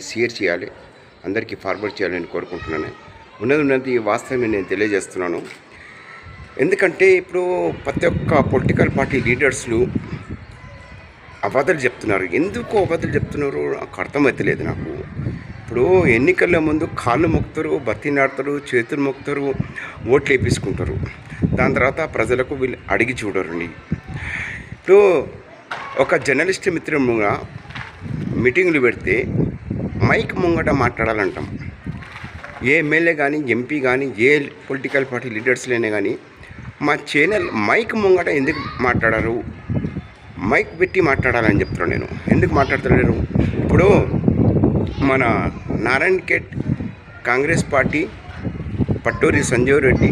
అందరి షేర్ చేయాలి. అందరికీ ఫార్వర్డ్ చేయాలని కోరుకుంటున్నాను. ఉన్నది ఉన్నది వాస్తవం నేను తెలియజేస్తున్నాను. ఎందుకంటే ఇప్పుడు ప్రతి ఒక్క పొలిటికల్ పార్టీ లీడర్స్లు అబద్ధలు చెప్తున్నారు. ఎందుకు అబద్ధలు చెప్తున్నారు నాకు అర్థమవుతలేదు నాకు. ఇప్పుడు ఎన్నికల ముందు కాళ్ళు మొక్కుతారు బతినాడతారు చేతులు మొక్కుతారు ఓట్లు వేపించుకుంటారు. దాని తర్వాత ప్రజలకు వీళ్ళు అడిగి చూడరండి. ఇప్పుడు ఒక జర్నలిస్ట్ మిత్రముగా మీటింగ్లు పెడితే మైక్ ముంగట మాట్లాడాలంటాం. ఏ ఎమ్మెల్యే కానీ ఎంపీ కానీ ఏ పొలిటికల్ పార్టీ లీడర్స్ లేనే కానీ మా ఛానల్ మైక్ ముంగట ఎందుకు మాట్లాడారు? మైక్ పెట్టి మాట్లాడాలని చెప్తున్నాను నేను. ఎందుకు మాట్లాడతలేరు? ఇప్పుడు మన నారాయణ్ కేట్ కాంగ్రెస్ పార్టీ పట్టూరి సంజీవ్ రెడ్డి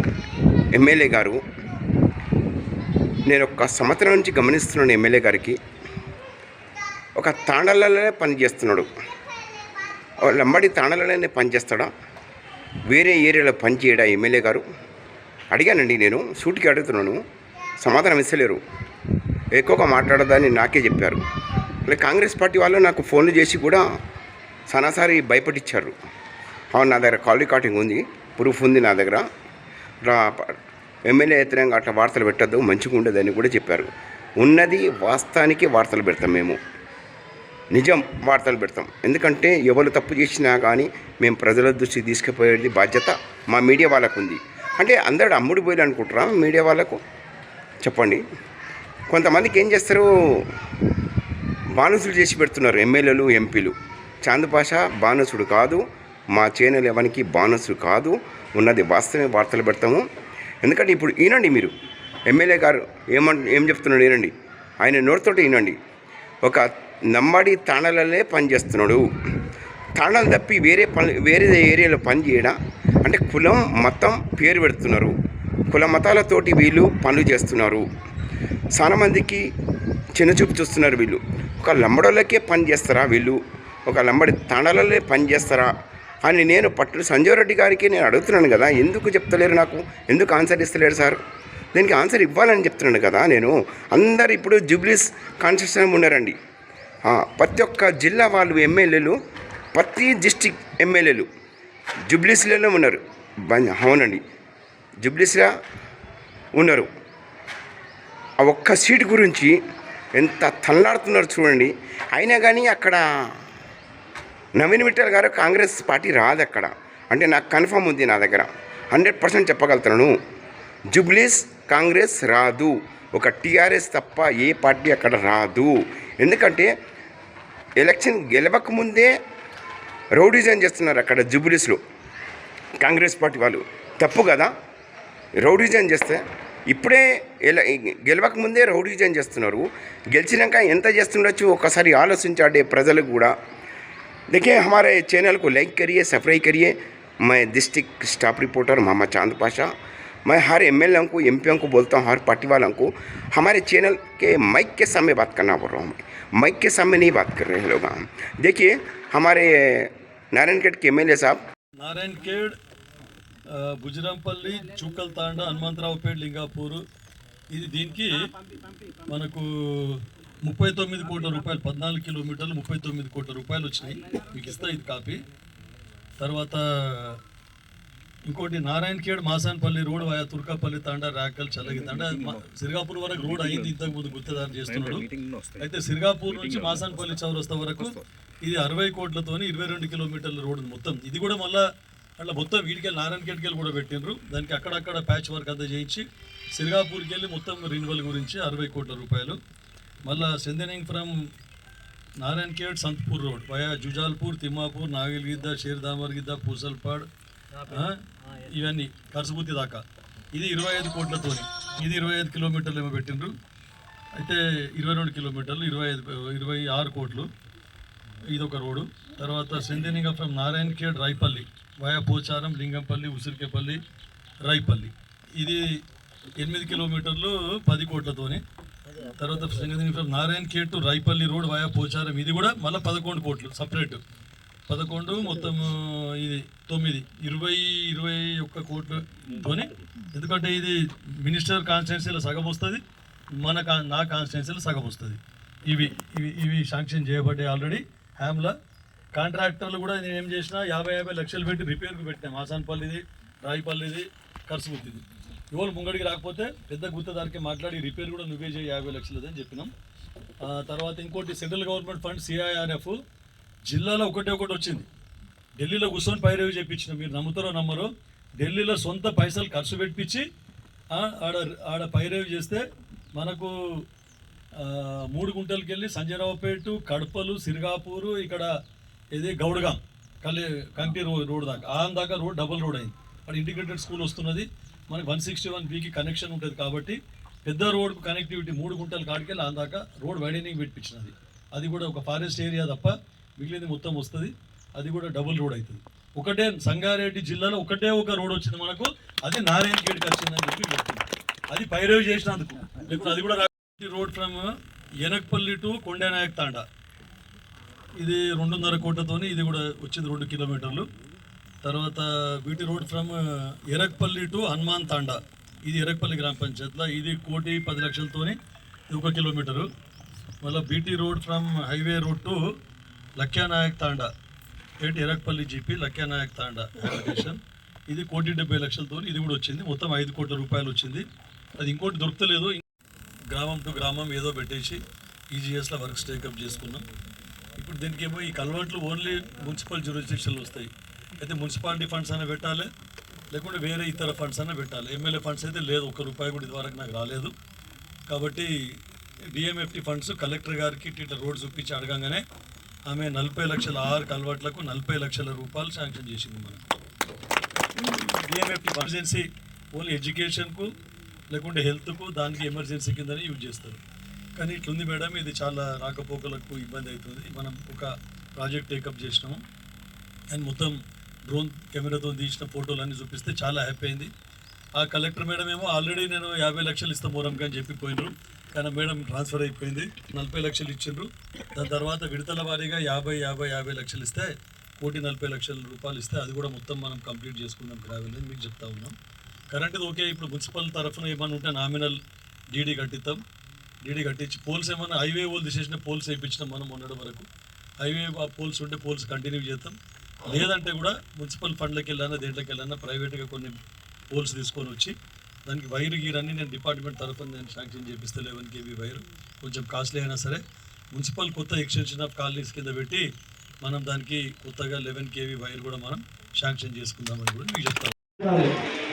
ఎమ్మెల్యే గారు నేను ఒక సంవత్సరం నుంచి గమనిస్తున్నాను ఎమ్మెల్యే గారికి. ఒక తాండలలోనే పనిచేస్తున్నాడు లంబడి తాండలలోనే పనిచేస్తాడా? వేరే ఏరియాలో పనిచేయడా ఎమ్మెల్యే గారు? అడిగానండి నేను సూటికి అడుగుతున్నాను సమాధానం ఇస్తలేరు. ఎక్కువగా మాట్లాడదని నాకే చెప్పారు. అలా కాంగ్రెస్ పార్టీ వాళ్ళు నాకు ఫోన్లు చేసి కూడా సనాసారి భయపడిచ్చారు. అవును నా దగ్గర కాల్ రికార్డింగ్ ఉంది ప్రూఫ్ ఉంది నా దగ్గర. ఎమ్మెల్యే వ్యతిరేకంగా అట్లా వార్తలు పెట్టద్దు మంచిగా ఉండదని కూడా చెప్పారు. ఉన్నది వాస్తవానికి వార్తలు పెడతాం మేము. నిజం వార్తలు పెడతాం. ఎందుకంటే ఎవరు తప్పు చేసినా కానీ మేము ప్రజల దృష్టికి తీసుకుపోయేది బాధ్యత మా మీడియా వాళ్ళకు ఉంది అంటే అందరు అమ్ముడు పోయి అనుకుంటారా మీడియా వాళ్ళకు? చెప్పండి. కొంతమందికి ఏం చేస్తారు? బానిసులు చేసి పెడుతున్నారు ఎమ్మెల్యేలు ఎంపీలు. చాంద్ పాష బానిసుడు కాదు. మా చేనల్ ఎవరికి బానిసుడు కాదు. ఉన్నది వాస్తవమే వార్తలు పెడతాము. ఎందుకంటే ఇప్పుడు ఈనండి మీరు. ఎమ్మెల్యే గారు ఏమంట ఏం చెప్తున్నాడు ఈనండి? ఆయన నోటితోటి ఈనండి. ఒక నమ్మడి తాణాలనే పనిచేస్తున్నాడు. తాణాలు తప్పి వేరే పని వేరే ఏరియాలో పనిచేయడం అంటే కులం మతం పేరు పెడుతున్నారు. కుల మతాలతోటి వీళ్ళు పనులు చేస్తున్నారు. చాలా మందికి చిన్న చూపు చూస్తున్నారు వీళ్ళు. ఒక లంబడోళ్ళకే పని చేస్తారా వీళ్ళు? ఒక లంబడి తాండాలనే పని చేస్తారా? అని నేను పట్టు సంజయ్ రెడ్డి గారికి నేను అడుగుతున్నాను కదా ఎందుకు చెప్తలేరు నాకు? ఎందుకు ఆన్సర్ ఇస్తలేరు సార్? దీనికి ఆన్సర్ ఇవ్వాలని చెప్తున్నాను కదా నేను. అందరు ఇప్పుడు జూబ్లీస్ కాన్స్టిట్యూషన్ ఉన్నారండి. ప్రతి ఒక్క జిల్లా వాళ్ళు ఎమ్మెల్యేలు ప్రతి డిస్టిక్ ఎమ్మెల్యేలు జుబ్లీస్లలో ఉన్నారు. అవునండి. జుబ్లీస్లో ఉన్నారు. ఆ ఒక్క సీటు గురించి ఎంత తల్లాడుతున్నారు చూడండి. అయినా కానీ అక్కడ నవీన్ మిట్టల్ గారు కాంగ్రెస్ పార్టీ రాదు అక్కడ. అంటే నాకు కన్ఫర్మ్ ఉంది నా దగ్గర. హండ్రెడ్ పర్సెంట్ చెప్పగలుగుతాను. జుబ్లీస్ కాంగ్రెస్ రాదు. ఒక టీఆర్ఎస్ తప్ప ఏ పార్టీ అక్కడ రాదు. ఎందుకంటే ఎలక్షన్ గెలవక ముందే రౌడీజన్ చేస్తున్నారు అక్కడ జుబ్లీస్లో కాంగ్రెస్ పార్టీ వాళ్ళు తప్పు కదా రౌడీజన్ చేస్తే ఇప్పుడే ఎల గెలవక ముందే రౌడీజన్ చేస్తున్నారు గెలిచినాక ఎంత చేస్తుండొచ్చు ఒకసారి ఆలోచించాడే ప్రజలకు కూడా देखिए हमारे चैनल को लाइक करिए सब्सक्राइब करिए मैं डिस्ट्रिक्ट स्टाफ रिपोर्टर मोहम्मद चांद पाशा मैं हर एम एल को एम को बोलता हूँ हर पार्टी वालों को हमारे चैनल के माइक के सामने बात करना बोल रहा हूँ मैं माइक के सामने नहीं बात कर रहे हैं लोग हम देखिए हमारे नारायणगढ़ के एम साहब నారాయణ్ ఖేడ్ ఆ, బుజ్రంపల్లి చూకల్ తాండ హనుమంతరావుపేట లింగాపూర్ ఇది దీనికి మనకు ముప్పై తొమ్మిది కోట్ల రూపాయలు పద్నాలుగు కిలోమీటర్లు ముప్పై తొమ్మిది కోట్ల రూపాయలు వచ్చినాయి మీకు ఇస్తా ఇది కాపీ తర్వాత ఇంకోటి నారాయణ ఖేడ్ మాసాన్పల్లి రోడ్ వాయా తుర్కాపల్లి తాండా రాకల్ చల్లగి తాండా. సిరిగాపూర్ వరకు రోడ్ అయింది ఇంతకు ముందు గుర్తుదారు చేస్తున్నాడు. అయితే సిరిగాపూర్ నుంచి మాసాన్పల్లి చౌరస్తా వరకు ఇది అరవై కోట్లతోని ఇరవై రెండు కిలోమీటర్ల రోడ్ ఉంది మొత్తం. ఇది కూడా మళ్ళా అట్లా మొత్తం వీడికెళ్ళి నారాయణ ఖేడ్కి కూడా పెట్టిండ్రు. దానికి అక్కడక్కడ ప్యాచ్ వర్క్ అంతా చేయించి సిరిగాపూర్కి వెళ్ళి మొత్తం రెన్యువల్ గురించి అరవై కోట్ల రూపాయలు. మళ్ళా strengthening from Narayan Khed Santhpur road via Jujalpur Thimmapur Nagilgidda Sherdamargidda Pusalpad ఇవన్నీ కరసబుత్తి దాకా. ఇది ఇరవై ఐదు కోట్లతోని. ఇది ఇరవై ఐదు కిలోమీటర్లు ఏమో పెట్టిండ్రు. అయితే ఇరవై రెండు కిలోమీటర్లు ఇరవై ఐదు ఇరవై ఆరు కోట్లు. ఇది ఒక రోడ్డు. తర్వాత strengthening from Narayan Khed Raipally via Pocharam Lingampally Usirikepally Raipally ఇది ఎనిమిది కిలోమీటర్లు పది కోట్లతోని. తర్వాత సంగతి from Narayan Khed to Raipally road via Pocharam. ఇది కూడా మళ్ళీ పదకొండు కోట్లు సపరేట్. పదకొండు మొత్తం ఇది తొమ్మిది. ఇరవై ఇరవై ఒక్క కోట్లతోని. ఎందుకంటే ఇది మినిస్టర్ కాన్స్టిట్యున్సీలో సగం వస్తుంది మన కా నా కాన్స్టిట్యున్సీలో సగం వస్తుంది. ఇవి ఇవి ఇవి శాంక్షన్ చేయబడ్డాయి ఆల్రెడీ. హ్యామ్లా కాంట్రాక్టర్లు కూడా నేను ఏం చేసినా యాభై యాభై లక్షలు పెట్టి రిపేర్కి పెట్టినా. మాసాన్పల్లిది రాయిపల్లిది ఖర్చు ఇవాళ ముంగడికి రాకపోతే పెద్ద గుత్తదారికి మాట్లాడి రిపేర్ కూడా నువ్వే చేయి యాభై లక్షలది అని చెప్పినాం తర్వాత ఇంకోటి సెంట్రల్ గవర్నమెంట్ ఫండ్ సిఐఆర్ఎఫ్ జిల్లాలో ఒకటే ఒకటి వచ్చింది. ఢిల్లీలో కూర్చొని పైరవి చేయించిన మీరు నమ్ముతారో నమ్మరో ఢిల్లీలో సొంత పైసలు ఖర్చు పెట్టించి ఆడ ఆడ పైరవి చేస్తే మనకు మూడు గుంటలకి వెళ్ళి సంజయరావుపేట కడపలు సిరిగాపూరు ఇక్కడ ఇది గౌడగాం కలి కంటి రో రోడ్ దాకా. ఆ దాకా రోడ్ డబుల్ రోడ్ అయింది. అక్కడ ఇంటిగ్రేటెడ్ స్కూల్ వస్తున్నది. మనకి వన్ సిక్స్టీ వన్ బీకి కనెక్షన్ ఉంటుంది కాబట్టి పెద్ద రోడ్కు కనెక్టివిటీ మూడు గుంటల కాడికెళ్ళి ఆ దాకా రోడ్ వైడనింగ్ పెట్టించినది. అది కూడా ఒక ఫారెస్ట్ ఏరియా తప్ప మిగిలింది మొత్తం వస్తుంది. అది కూడా డబుల్ రోడ్ అవుతుంది ఒకటే సంగారెడ్డి జిల్లాలో ఒకటే ఒక రోడ్ వచ్చింది మనకు. అది నారాయణ గేట్కి వచ్చిందని చెప్పి చెప్తుంది అది పైరవి చేసినందుకు. లేకపోతే అది కూడా road from Enakpalli to Kondanayak Thanda. ఇది రెండున్నర కోట్లతోని ఇది కూడా వచ్చింది రెండు కిలోమీటర్లు. తర్వాత BT road from Erakpally to Hanuman Thanda. ఇది ఎరక్పల్లి గ్రామ పంచాయత్లో. ఇది కోటి పది లక్షలతోని ఇది ఒక కిలోమీటరు. మళ్ళీ BT road from highway road to Lakyanayak Thanda. ఏంటి ఎరక్పల్లి జీపీ లక్యానాయక్ తాండా అప్లికేషన్ ఇది కోటి డెబ్బై లక్షలతో ఇది కూడా వచ్చింది. మొత్తం ఐదు కోట్ల రూపాయలు వచ్చింది. అది ఇంకోటి దొరకలేదు గ్రామం టు గ్రామం ఏదో పెట్టేసి ఈజీఎస్లో వర్క్స్ టేకప్ చేసుకున్నాం. ఇప్పుడు దీనికి ఏమో ఈ కల్వర్ట్లు ఓన్లీ మున్సిపల్ జ్యూరిస్డిక్షన్లు వస్తాయి. అయితే మున్సిపాలిటీ ఫండ్స్ అయినా పెట్టాలి. లేకుంటే వేరే ఇతర ఫండ్స్ అయినా పెట్టాలి. ఎమ్మెల్యే ఫండ్స్ అయితే లేదు. ఒక్క రూపాయి కూడా ఇదివరకు నాకు రాలేదు. కాబట్టి డిఎంఎఫ్టీ ఫండ్స్ కలెక్టర్ గారికి ఇట్లా రోడ్ చూపించి అడగంగానే ఆమె నలభై లక్షల ఆరు అలవాట్లకు నలభై లక్షల రూపాయలు శాంక్షన్ చేసింది మనకు. డిఎంఎఫ్టీ ఎమర్జెన్సీ ఓన్లీ ఎడ్యుకేషన్కు లేకుంటే హెల్త్కు దానికి ఎమర్జెన్సీ కిందనే యూజ్ చేస్తారు. కానీ ఇట్లుంది మేడం ఇది చాలా రాకపోకలకు ఇబ్బంది అవుతుంది. మనం ఒక ప్రాజెక్ట్ టేకప్ చేసినాము. అండ్ మొత్తం డ్రోన్ కెమెరాతో తీసిన ఫోటోలు అన్నీ చూపిస్తే చాలా హ్యాపీ అయింది. ఆ కలెక్టర్ మేడం ఏమో ఆల్రెడీ నేను యాభై లక్షలు ఇస్తాం మూరంకి అని చెప్పి పోయినారు. కానీ మేడం ట్రాన్స్ఫర్ అయిపోయింది. నలభై లక్షలు ఇచ్చిండ్రు. దాని తర్వాత విడతల వారీగా యాభై యాభై యాభై లక్షలు ఇస్తే కోటి నలభై లక్షల రూపాయలు ఇస్తే అది కూడా మొత్తం మనం కంప్లీట్ చేసుకుందాం గ్రావెల్ అని మీకు చెప్తా ఉన్నాం. కరెంట్ ఓకే ఇప్పుడు మున్సిపల్ తరఫున ఏమన్నా ఉంటే నామినల్ డీడీ కట్టిస్తాం డీడీ కట్టించి పోల్స్ ఏమన్నా హైవే వాళ్ళు తీసేసిన పోల్స్ వేయించినాం మనం మొన్నటి వరకు. హైవే పోల్స్ ఉంటే పోల్స్ కంటిన్యూ చేస్తాం లేదంటే కూడా మున్సిపల్ ఫండ్లకి వెళ్ళానా దేంట్లోకి వెళ్ళానా ప్రైవేట్గా కొన్ని పోల్స్ తీసుకొని వచ్చి దానికి వైర్ గీరని నేను డిపార్ట్మెంట్ తరఫున నేను శాంక్షన్ చేపిస్తే లెవెన్ కేబీ వైర్. కొంచెం కాస్ట్లీ అయినా సరే. మున్సిపల్ కొత్త ఎక్స్టెన్షన్ ఆఫ్ కాలనీస్ కింద పెట్టి మనం దానికి కొత్తగా లెవెన్ కేవీ వైర్ కూడా మనం శాంక్షన్ చేసుకుందామని కూడా మీకు చెప్తాను.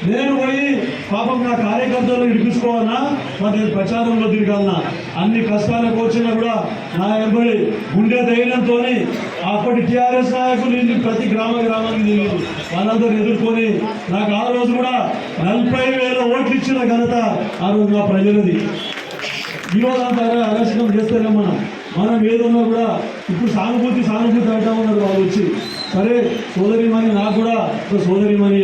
నేను పోయి పాపం నా కార్యకర్తలు ఇడిపించుకోవాలన్నా మరి నేను ప్రచారంలో తిరగాలన్నా అన్ని కష్టాలకు వచ్చినా కూడా నా ఎంబడి గుండె ధైర్యంతో అప్పటి టీఆర్ఎస్ నాయకులు ఇన్ని ప్రతి గ్రామ గ్రామానికి తిరిగారు వాళ్ళందరూ ఎదుర్కొని నాకు ఆ రోజు కూడా నలభై వేల ఓట్లు ఇచ్చిన ఘనత ఆ రోజు నా ప్రజలది. ఈరోజు అంత అరాచకం చేస్తేనే మనం. మనం కూడా ఇప్పుడు సానుభూతి సానుభూతి అంటా ఉన్నారు వాళ్ళు వచ్చి. సరే సోదరిమణి నాకు కూడా ఒక సోదరిమణి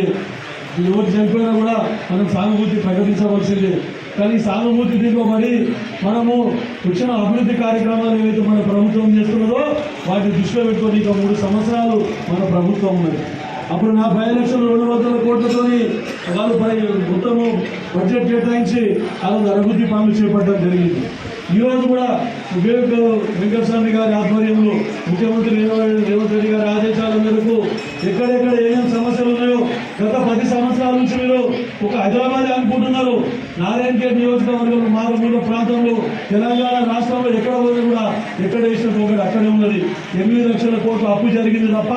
ఎవరు చనిపోయినా కూడా మనం సానుభూతి ప్రకటించవలసిందే. కానీ సానుభూతి దిగబడి మనము శిక్షణ అభివృద్ధి కార్యక్రమాలు ఏవైతే మన ప్రభుత్వం చేస్తున్నదో వాటిని దృష్టిలో పెట్టుకొని ఇక మూడు సంవత్సరాలు మన ప్రభుత్వం ఉన్నది. అప్పుడు నా పై లక్షలు రెండు వందల కోట్లతోని వాళ్ళు పై మొత్తము బడ్జెట్ కేటాయించి వాళ్ళు అభివృద్ధి పనులు చేపట్టడం జరిగింది. ఈరోజు కూడా వివేక్ వెంకటస్వామి గారి ఆధ్వర్యంలో ముఖ్యమంత్రి రేవంత్ రెడ్డి గారి ఆదేశాల మేరకు ఎక్కడెక్కడ ఏమేమి సమస్యలు ఉన్నాయో గత పది సంవత్సరాల నుంచి మీరు ఒక హైదరాబాద్ అనుకుంటున్నారు. నారాయణ ఖేడ్ నియోజకవర్గంలో మారుమూల ప్రాంతంలో తెలంగాణ రాష్ట్రంలో ఎక్కడ పోతే కూడా ఎక్కడ వేసిన ఒకటి అక్కడే ఉన్నది. ఎనిమిది లక్షల కోట్ల అప్పు జరిగింది తప్ప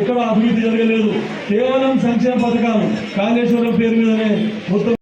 ఎక్కడ అభివృద్ధి జరగలేదు. కేవలం సంక్షేమ పథకాలు కాళేశ్వరం పేరు మీదనే మొత్తం